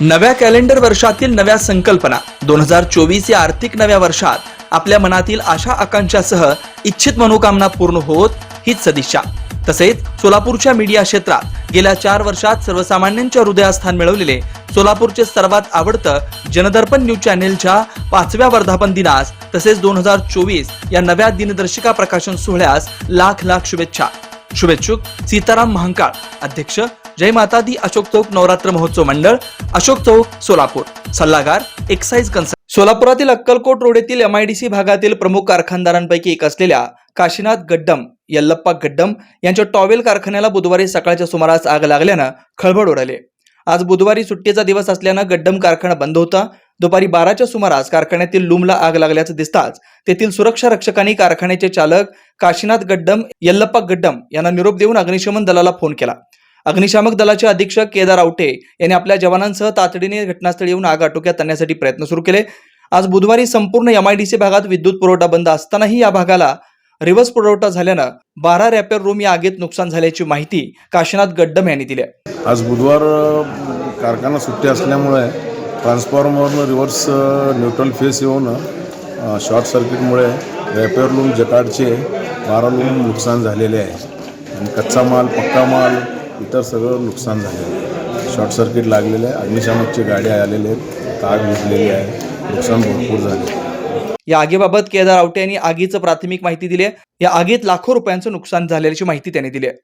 नव्या कॅलेंडर वर्षातील नव्या संकल्पना. दोन हजार चोवीस या आर्थिक नव्या वर्षात आपल्या मनातील आशा आकांक्षासह इच्छित मनोकामना पूर्ण होत हीच सदिच्छा. तसेच सोलापूरच्या मीडिया क्षेत्रात गेल्या चार वर्षात सर्वसामान्यांच्या हृदयात स्थान मिळवलेले सोलापूरचे सर्वात आवडतं जनदर्पण न्यूज चॅनेलच्या पाचव्या वर्धापन दिनास तसेच दोन हजार चोवीस या नव्या दिनदर्शिका प्रकाशन सोहळ्यास लाख लाख शुभेच्छा. शुभेच्छुक सीताराम महांकाळ अध्यक्ष जय माता दी अशोक चौक नवरात्र महोत्सव मंडळ अशोक चौक सोलापूर. सल्लागार एक्साईज कन्सल्ट सोलापुरातील अक्कलकोट रोड येथील एमआयडीसी भागातील प्रमुख कारखानदारांपैकी एक असलेल्या काशीनाथ गड्डम यल्लप्पा गड्डम यांच्या टॉवेल कारखान्याला बुधवारी सकाळच्या सुमारास आग लागल्यानं खळबळ उडाली. आज बुधवारी सुट्टीचा दिवस असल्यानं गड्डम कारखाना बंद होता. दुपारी बाराच्या सुमारास कारखान्यातील लूमला आग लागल्याचं दिसताच तेथील सुरक्षा रक्षकांनी कारखान्याचे चालक काशीनाथ गड्डम यल्लप्पा गड्डम यांना निरोप देऊन अग्निशमन दलाला फोन केला. अग्निशामक दलाचे अधीक्षक केदार आवटे यांनी आपल्या जवानांसह तातडीने घटनास्थळी येऊन आग आटोक्यात आणण्यासाठी प्रयत्न सुरू केले. आज बुधवारी संपूर्ण एमआयडीसी भागात विद्युत पुरवठा बंद असतानाही या भागाला रिव्हर्स पुरवठा झाल्यानं बारा रॅपर रूम या आगीत नुकसान झाल्याची माहिती काशीनाथ गड्डम यांनी दिली आज बुधवार कारखाना सुट्टी असल्यामुळे ट्रान्सफॉर्मरनं रिव्हर्स न्यूट्रल फेस येऊन शॉर्ट सर्किटमुळे रॅपर लूम जकाडचे बारा लूम नुकसान झालेले आहे. आणि कच्चा माल पक्का माल इतर सगळं नुकसान झालेलं आहे. शॉर्ट सर्किट लागलेलं आहे. अग्निशामकची गाडी आलेली आहेत ताग विजलेली आहे. नुकसान भरपूर झाले या आगीबाबत केदार आवटे यांनी आगीचं प्राथमिक माहिती दिली आहे. या आगीत लाखो रुपयांचं नुकसान झाल्याची माहिती त्यांनी दिली आहे.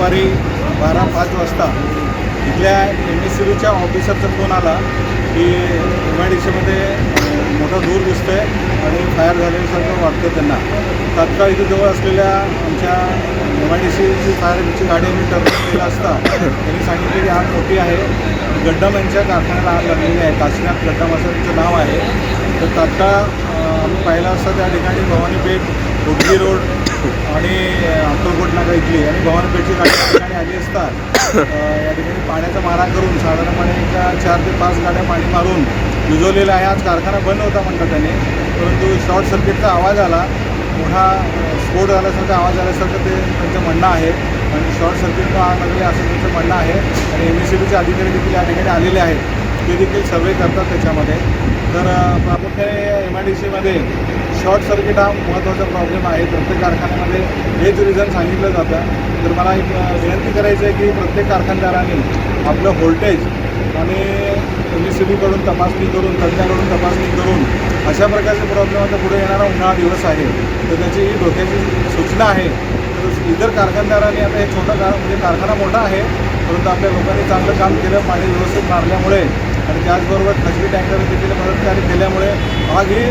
दुपारी बारा पाच वाजता इथल्या एम एस सी बीच्या ऑफिसरचा फोन आला की एम आय डी सीमध्ये मोठा धूर दिसतोय आणि फायर झाल्यासारखं वाटतं त्यांना. तात्काळ इथे जवळ असलेल्या आमच्या एम आय डी सीची फायरची गाडी आम्ही टर्मिनेट केला असता त्यांनी सांगितले की आग मोठी आहे. गड्डम यांच्या कारखान्याला आग लागलेली आहे. काशीनाथ गड्डम असं त्यांचं नाव आहे. तर तात्काळ आम्ही पाहिलं असता त्या ठिकाणी भवानीपेठ हुडगी रोड आणि अक्कलकोट नाका इथली आणि भवानीपेठची गाडी ठिकाणी आली असता अं, या ठिकाणी पाण्याचा मारा करून साधारणपणे एक चार ते पाच गाड्या पाणी मारून विजवलेला आहे आज कारखाना बंद होता म्हणतात त्याने. परंतु शॉर्ट सर्किटचा आवाज आला. मोठा स्फोट झाल्यासारखा आवाज आल्यासारखं ते त्यांचं म्हणणं आहे. आणि शॉर्ट सर्किटनं आग लागली असं त्यांचं म्हणणं आहे. आणि एम एस सी बीचे अधिकारी देखील या ठिकाणी आलेले आहेत. ते देखील सर्वे करतात त्याच्यामध्ये. तर प्रामुख्याने एम आय डी सीमध्ये शॉर्ट सर्किट हा महत्त्वाचा प्रॉब्लेम आहे. प्रत्येक कारखान्यामध्ये हेच रिझन सांगितलं जातं. तर मला एक विनंती करायची आहे की प्रत्येक कारखानदाराने आपलं व्होल्टेज आणि एम एस सी बीकडून तपासणी करून तज्ज्ञाकडून तपासणी करून अशा प्रकारचे प्रॉब्लेम आता पुढे येणारा उन्हाळा दिवस आहे. तर त्याची ही धोक्याची सूचना आहे. तर इतर कारखानदारांनी आता हे छोटा कार म्हणजे कारखाना मोठा आहे. परंतु आपल्या लोकांनी चांगलं काम केलं पाणी व्यवस्थित मारल्यामुळे आणि त्याचबरोबर खाजगी टँकर देखील मदतकार्य केल्यामुळे आग ही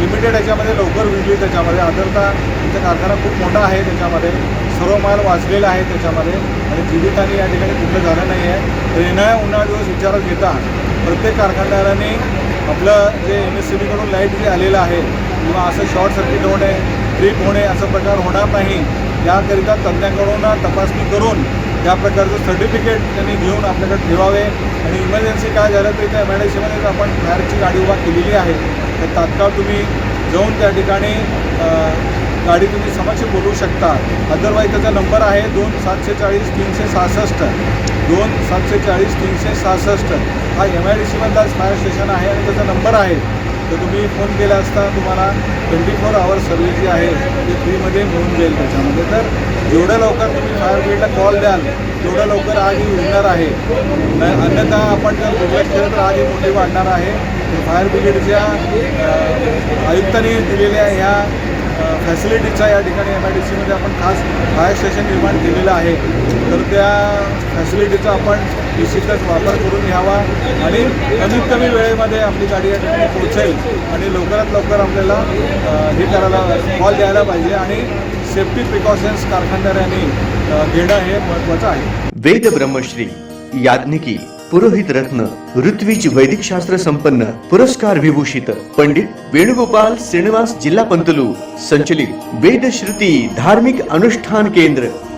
लिमिटेड याच्यामध्ये लवकर विजली त्याच्यामध्ये आदरता तुमचा कारखाना खूप मोठा आहे त्याच्यामध्ये. सर्व माल वाचलेला आहे त्याच्यामध्ये आणि जीवितहानी या ठिकाणी कुठलं झालं नाही आहे तर येणाऱ्या उन्हाळा दिवस विचारात घेता प्रत्येक कारखानदाराने आपलं जे एम एस सी बीकडून लाइट जे आलेलं आहे किंवा असं शॉर्ट सर्किट होणे ट्रिप होणे असा प्रकार होणार नाही. याकरिता तज्ज्ञांकडून तपासणी करून या प्रकारचं सर्टिफिकेट त्यांनी घेऊन आपल्याकडे ठेवावे आणि इमर्जन्सी काय झालं तर त्या एम आय डी सीमध्ये आपण फायरची गाडी उभा केलेली आहे. तर तात्काळ तुम्ही जाऊन त्या ठिकाणी गाडी तुम्ही समक्ष बोलवू शकता. अदरवाईज त्याचा नंबर आहे दोन सातशे चाळीस तीनशे सहासष्ट. दोन सातशे चाळीस तीनशे सहासष्ट. हा एम आय डी सीमधलाच फायर स्टेशन आहे आणि त्याचा नंबर आहे. तर तुम्ही फोन केला असता तुम्हाला ट्वेंटी फोर आवर सर्व्हिस जी आहे ती फ्रीमध्ये मिळून जाईल त्याच्यामध्ये. तर जेवढ्या लवकर तुम्ही फायर ब्रिगेडला कॉल द्याल तेवढ्या लवकर आग ही उडणार आहे. न- अन्यथा आपण जर दुर्लक्ष केलं तर आग ही मोठी वाढणार आहे. तर फायर ब्रिगेडच्या आयुक्तांनी दिलेल्या ह्या फॅसिलिटीचा या ठिकाणी एम आय डी सीमध्ये आपण खास फायर स्टेशन निर्माण केलेलं आहे. तर त्या फॅसिलिटीचा आपण निश्चितच वापर करून घ्यावा आणि कमीत कमी वेळेमध्ये आपली गाडी या ठिकाणी पोहोचेल आणि लवकरात लवकर आपल्याला हे करायला कॉल द्यायला पाहिजे आणि सेफ्टी प्रिकॉशन्स कारखानदारांनी घेणं हे महत्त्वाचं आहे. वेद ब्रह्मश्री याज्ञिकी पुरोहित रत्न ऋत्विज वैदिक शास्त्र संपन्न पुरस्कार विभूषित पंडित वेणुगोपाल श्रीनिवास जिल्हा पंतलू संचलित वेद श्रुती धार्मिक अनुष्ठान केंद्र